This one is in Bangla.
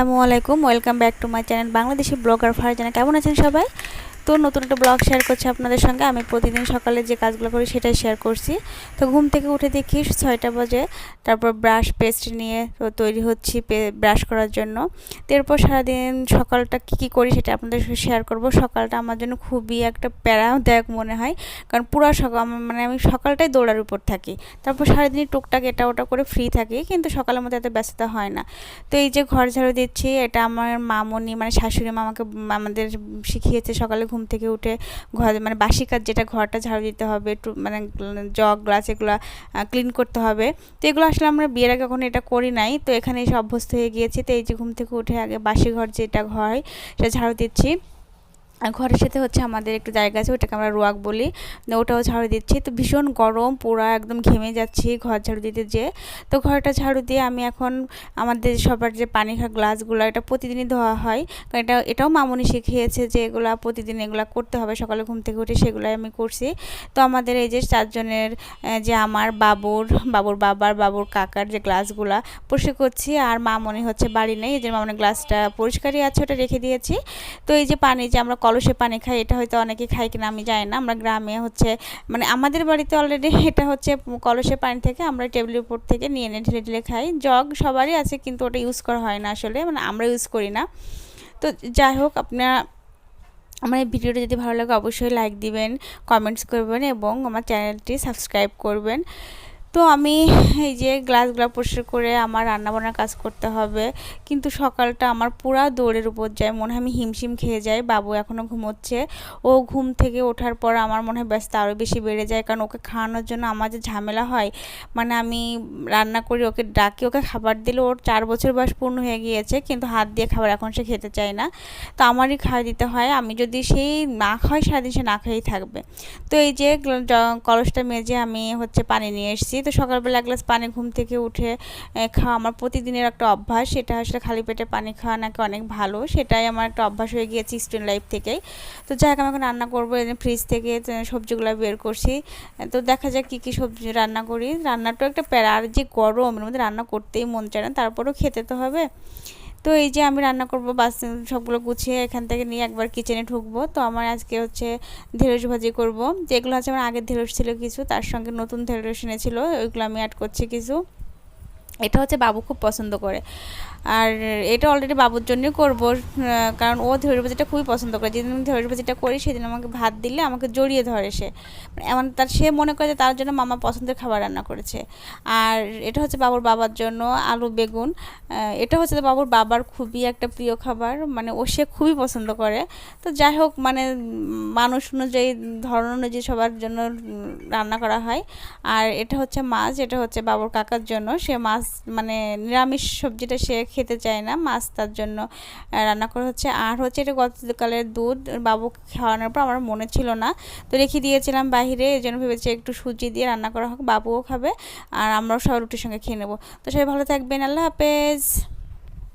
আসসালামু আলাইকুম welcome back to my channel Bangladeshi blogger Farzana. কেমন আছেন সবাই? তো নতুন একটা ব্লগ শেয়ার করছি আপনাদের সঙ্গে। আমি প্রতিদিন সকালে যে কাজগুলো করি সেটাই শেয়ার করছি। তো ঘুম থেকে উঠে দেখি ছয়টা বাজে। তারপর ব্রাশ পেস্ট নিয়ে তৈরি হচ্ছি ব্রাশ করার জন্য। তো এরপর সারাদিন সকালটা কী কী করি সেটা আপনাদের সঙ্গে শেয়ার করব। সকালটা আমার জন্য খুবই একটা প্যারাদায়ক মনে হয়। কারণ পুরো সকাল মানে আমি সকালটাই দৌড়ার উপর থাকি। তারপর সারাদিনই টুকটাক এটা ওটা করে ফ্রি থাকি, কিন্তু সকালের মধ্যে এত ব্যস্ততা হয় না। তো এই যে ঘর ঝাড়ু দিচ্ছি, এটা আমার মামনি মানে শাশুড়ি মামাকে আমাদের শিখিয়েছে সকালে ঘুম থেকে উঠে ঘর মানে বাসি কাজ যেটা ঘরটা ঝাড়ু দিতে হবে মানে জগ, গ্লাস এগুলো ক্লিন করতে হবে। তো এগুলো আসলে আমরা বিয়ের আগে কখনো এটা করি নাই। তো এখানে এসে অভ্যস্ত হয়ে গিয়েছি। তো এই যে ঘুম থেকে উঠে আগে বাসি ঘর যেটা ঘর সেটা ঝাড়ু দিচ্ছি। ঘরের সাথে হচ্ছে আমাদের একটু জায়গা আছে, ওটাকে আমরা রোয়াক বলি। ওটাও ঝাড়ু দিচ্ছি। তো ভীষণ গরম, পুরো একদম ঘেমে যাচ্ছি ঘর ঝাড়ু দিতে যে তো ঘরটা ঝাড়ু দিয়ে আমি এখন আমাদের সবার যে পানি খাওয়া গ্লাসগুলো, এটা প্রতিদিনই ধোয়া হয়। কারণ এটা, এটাও মামনি শিখিয়েছে যে এগুলা প্রতিদিন এগুলো করতে হবে। সকালে ঘুম থেকে উঠে সেগুলাই আমি করছি। তো আমাদের এই যে চারজনের যে আমার বাবুর বাবুর বাবার, বাবুর কাকার যে গ্লাসগুলা পরিষ্কার করছি আর মামনি হচ্ছে বাড়ি নেই। এই যে মামনি গ্লাসটা পরিষ্কারই আছে, ওটা রেখে দিয়েছি। তো এই যে পানি যে আমরা কলসে পানি খাই এটা হয়তো অনেকে খাই কিনা আমি জানি না। আমরা গ্রামে হচ্ছে মানে আমাদের বাড়িতে অলরেডি এটা হচ্ছে কলসে পানি থেকে আমরা টেবিলের উপর থেকে নিয়ে নিয়ে ঢেলে ঢেলে খাই। জগ সবারই আছে কিন্তু ওটা ইউজ করা হয় না আসলে মানে আমরা ইউজ করি না। তো যাই হোক আপনারা আমার এই ভিডিওটা যদি ভালো লাগে অবশ্যই লাইক দিবেন কমেন্টস করবেন এবং আমার চ্যানেলটি সাবস্ক্রাইব করবেন। তো আমি এই যে গ্লাসগুলো পরিষ্কার করে আমার রান্নাবান্নার কাজ করতে হবে। কিন্তু সকালটা আমার পুরা দৌড়ের উপর যায়, মনে হয় আমি হিমশিম খেয়ে যাই, বাবু এখনও ঘুমোচ্ছে। ও ঘুম থেকে ওঠার পর আমার মনে হয় ব্যস্ত আরও বেশি বেড়ে যায়, কারণ ওকে খাওয়ানোর জন্য আমার যে ঝামেলা হয় মানে আমি রান্না করি, ওকে ডাকি, ওকে খাবার দিলে ওর চার বছর বয়স পূর্ণ হয়ে গিয়েছে, কিন্তু হাত দিয়ে খাবার এখন সে খেতে চায় না। তো আমারই খাওয়া দিতে হয়, আমি যদি সেই না খাই সারাদিন সে না খেয়েই থাকবে। তো এই যে কলসটা মেজে আমি হচ্ছে পানি নিয়ে এসেছি তো সকালবেলা এক গ্লাস পানি ঘুম থেকে উঠে খাওয়া আমার প্রতিদিনের একটা অভ্যাস। সেটা আসলে খালি পেটে পানি খাওয়া নাকি অনেক ভালো, সেটাই আমার একটা অভ্যাস হয়ে গিয়েছে স্টুডেন্ট লাইফ থেকেই। তো যাই হোক, আমি এখন রান্না করব এদিন ফ্রিজ থেকে সবজিগুলো বের করছি। তো দেখা যাক কী কী সবজি রান্না করি। রান্নাটাও একটা প্যারা, আর যে গরম, এর মধ্যে রান্না করতেই মন চায় না, তারপরেও খেতে তো হবে। তো এই যে আমি রান্না করব, বাস সবগুলো গুছিয়ে এখান থেকে নিয়ে একবার কিচেনে ঢুকবো। তো আমার আজকে হচ্ছে ঢেঁড়স ভাজি করব। যেগুলো আছে আমার আগের ঢেঁড়স ছিল কিছু, তার সঙ্গে নতুন ঢেঁড়স এনেছিল, ওইগুলো আমি অ্যাড করছি কিছু। এটা হচ্ছে বাবু খুব পছন্দ করে। আর এটা অলরেডি বাবুর জন্যই করব কারণ ও ধৈর্য ভাজিটা খুবই পছন্দ করে। যেদিন আমি ধৈর্য ভাজিটা করি, সেদিন আমাকে ভাত দিলে আমাকে জড়িয়ে ধরে সে। মানে এমন তার, সে মনে করে যে তার জন্য মামা পছন্দের খাবার রান্না করেছে। আর এটা হচ্ছে বাবুর বাবার জন্য আলু বেগুন। এটা হচ্ছে বাবুর বাবার খুবই একটা প্রিয় খাবার। মানে ও সে খুবই পছন্দ করে। তো যাই হোক মানে মানুষ অনুযায়ী, ধরন অনুযায়ী সবার জন্য রান্না করা হয়। আর এটা হচ্ছে মাছ, এটা হচ্ছে বাবুর কাকার জন্য। সে মাছ মানে নিরামিষ সবজিটা সে খেতে চায় না, মাছ তার জন্য রান্না করা হচ্ছে। আর হচ্ছে এটা গতকালের দুধ বাবু খাওয়ানোর পর আমার মনে ছিল না। তো রেখে দিয়েছিলাম বাহিরে, এই জন্য ভেবেছি একটু সুজি দিয়ে রান্না করা হোক, বাবুও খাবে, আর আমরাও সবাই রুটির সঙ্গে খেয়ে নেব। তো সবাই ভালো থাকবেন, আল্লাহ হাফেজ।